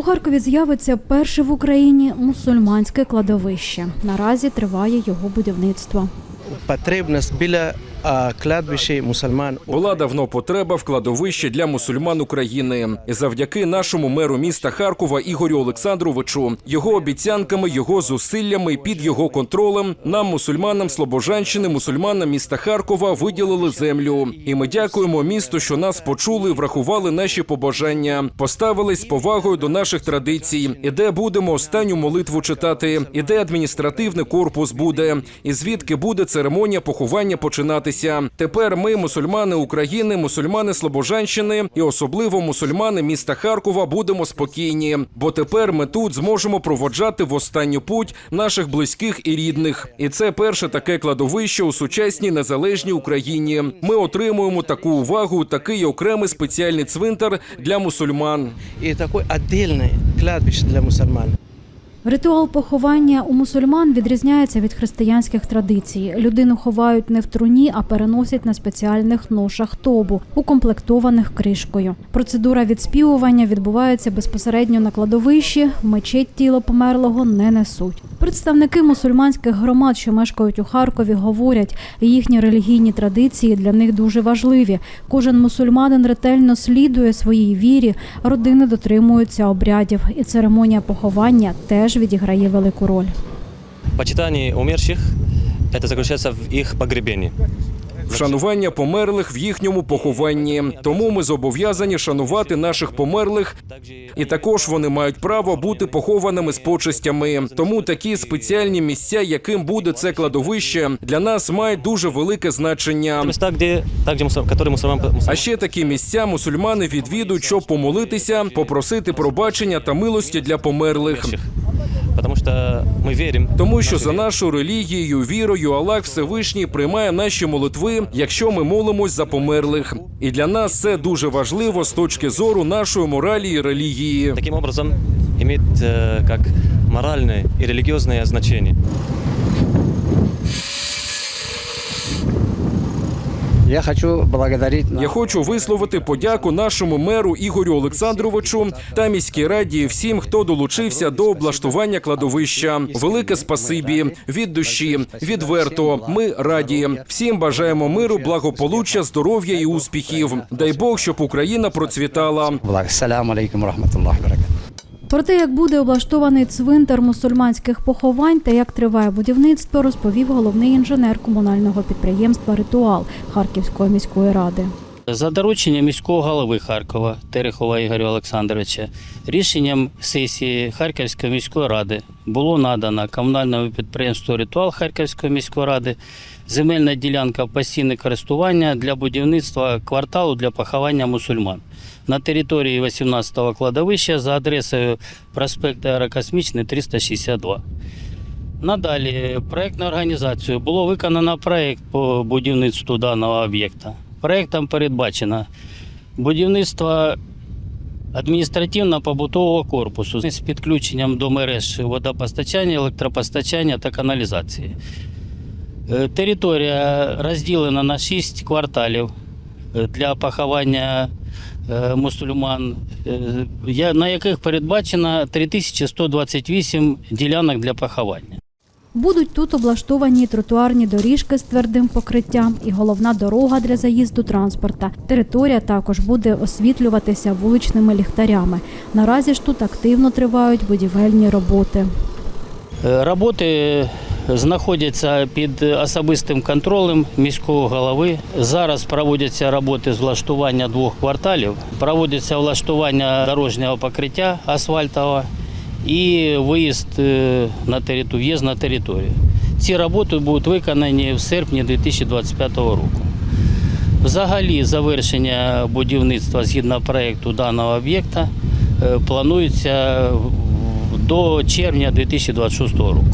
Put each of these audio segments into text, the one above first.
У Харкові з'явиться перше в Україні мусульманське кладовище. Наразі триває його будівництво. потребність біля мусульман. Була давно потреба в кладовищі для мусульман України. Завдяки нашому меру міста Харкова Ігорю Олександровичу, його обіцянками, його зусиллями під його контролем нам, мусульманам Слобожанщини, мусульманам міста Харкова, виділили землю. І ми дякуємо місту, що нас почули, врахували наші побажання, поставились з повагою до наших традицій. І де будемо останню молитву читати, і де адміністративний корпус буде, і звідки буде церемонія поховання починатися. Тепер ми, мусульмани України, мусульмани Слобожанщини і особливо мусульмани міста Харкова, будемо спокійні, бо тепер ми тут зможемо проводжати в останню путь наших близьких і рідних. І це перше таке кладовище у сучасній незалежній Україні. Ми отримуємо таку увагу, такий окремий спеціальний цвинтар для мусульман. І таке віддільне кладбище для мусульман. Ритуал поховання у мусульман відрізняється від християнських традицій. Людину ховають не в труні, а переносять на спеціальних ношах тобу, укомплектованих кришкою. Процедура відспівування відбувається безпосередньо на кладовищі. В мечеть тіло померлого не несуть. Представники мусульманських громад, що мешкають у Харкові, говорять, їхні релігійні традиції для них дуже важливі. Кожен мусульманин ретельно слідує своїй вірі, родини дотримуються обрядів, і церемонія поховання теж відіграє велику роль. Почитання умерших – це заключається в їх погребении. Вшанування померлих в їхньому похованні. Тому ми зобов'язані шанувати наших померлих, і також вони мають право бути похованими з почестями. Тому такі спеціальні місця, яким буде це кладовище, для нас мають дуже велике значення. А ще такі місця мусульмани відвідують, щоб помолитися, попросити пробачення та милості для померлих. Умерших. ми верим. Тому що за нашу релігію, вірою, Аллах Всевишній приймає наші молитви, якщо ми молимось за померлих. І для нас це дуже важливо з точки зору нашої моралі і релігії. Таким образом имеет як моральне і релігіозне религиозное Я хочу благодарить Я хочу висловити подяку нашому меру Ігорю Олександровичу та міській раді всім, хто долучився до облаштування кладовища. Велике спасибі від душі, відверто. Ми раді. Всім бажаємо миру, благополуччя, здоров'я і успіхів. Дай Бог, щоб Україна процвітала. Ассаламу алейкум рахматуллахи баракату. Про те, як буде облаштований цвинтар мусульманських поховань та як триває будівництво, розповів головний інженер комунального підприємства Ритуал Харківської міської ради. За дорученням міського голови Харкова Терехова Ігоря Олександровича рішенням сесії Харківської міської ради було надано комунальному підприємству Ритуал Харківської міської ради земельна ділянка постійне користування для будівництва кварталу для поховання мусульман на території 18-го кладовища за адресою проспект Аерокосмічний 362. Надалі проєктною організацією було виконано проєкт по будівництву даного об'єкта. Проєктом передбачено будівництво адміністративно-побутового корпусу з підключенням до мереж водопостачання, електропостачання та каналізації. Е, Територія розділена на 6 кварталів е, для поховання е, мусульман, на яких передбачено 3128 ділянок для поховання. Будуть тут облаштовані тротуарні доріжки з твердим покриттям і головна дорога для заїзду транспорта. Територія також буде освітлюватися вуличними ліхтарями. Наразі ж тут активно тривають будівельні роботи. Е, Роботи знаходяться під особистим контролем міського голови. Зараз проводяться роботи з влаштування двох кварталів, проводиться влаштування дорожнього покриття асфальтового і виїзд е, на територію, в'їзд на територію. Ці роботи будуть виконані в серпні 2025 року. Взагалі, завершення будівництва згідно проєкту даного об'єкта е, планується до червня 2026 року.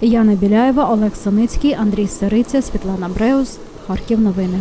Яна Біляєва, Олег Саницький, Андрій Сириця, Світлана Бреус. Харків новини.